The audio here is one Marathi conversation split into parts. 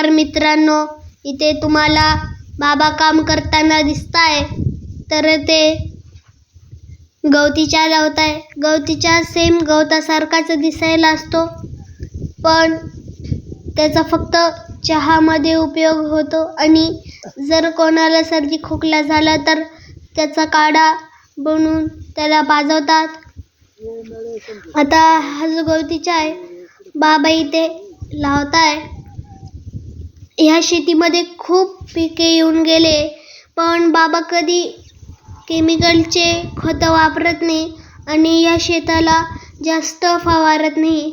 नमस्कार मित्रांनो इथे तुम्हाला बाबा काम करताना दिसताय तर ते गवतीच्या लावताय. गवतीच्या सेम गवतासारखाच दिसायला असतो पण त्याचा फक्त चहामध्ये उपयोग होतो आणि जर कोणाला सर्दी खोकला झाला तर त्याचा काढा बनवून त्याला पाजवतात आता हा जो गवतीचा आहे बाबा इथे लावताय. ह्या शेतीमध्ये खूप पिके येऊन गेले पण बाबा कधी केमिकलचे खतं वापरत नाही आणि या शेताला जास्त फवारत नाही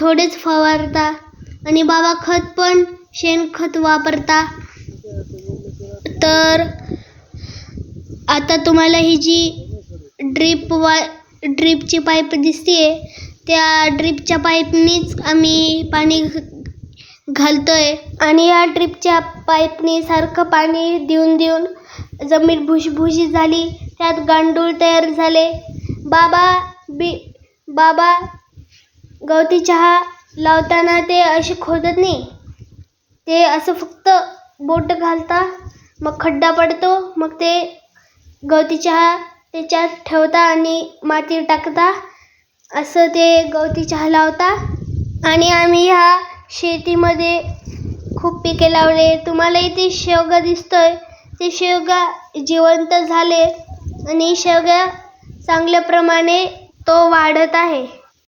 थोडेच फवारता. आणि बाबा खत पण शेणखत वापरता. तर आता तुम्हाला ही जी ड्रीप वा ड्रीपची पाईप दिसते त्या ड्रीपच्या पाईपनीच आम्ही पाणी घ- घालतोय. आणि या ड्रीपच्या पाईपने सारखं पाणी देऊन देऊन जमीन भुसभुशीत झाली. त्यात गांडूळ तयार झाले. बाबा बी बाबा गवती चहा लावताना ते असे खोदत नाही. ते असं फक्त बोट घालता. मग खड्डा पडतो. मग ते गवती चहा त्याच्यात ठेवता आणि माती टाकता. असं ते गवती चहा लावता. आणि आम्ही ह्या शेतीमध्ये खूप पिके लावले. तुम्हाला इथे शेवगा दिसतोय. ते शेवगा जिवंत झाले आणि शेवगा चांगल्या प्रमाणे तो वाढत आहे.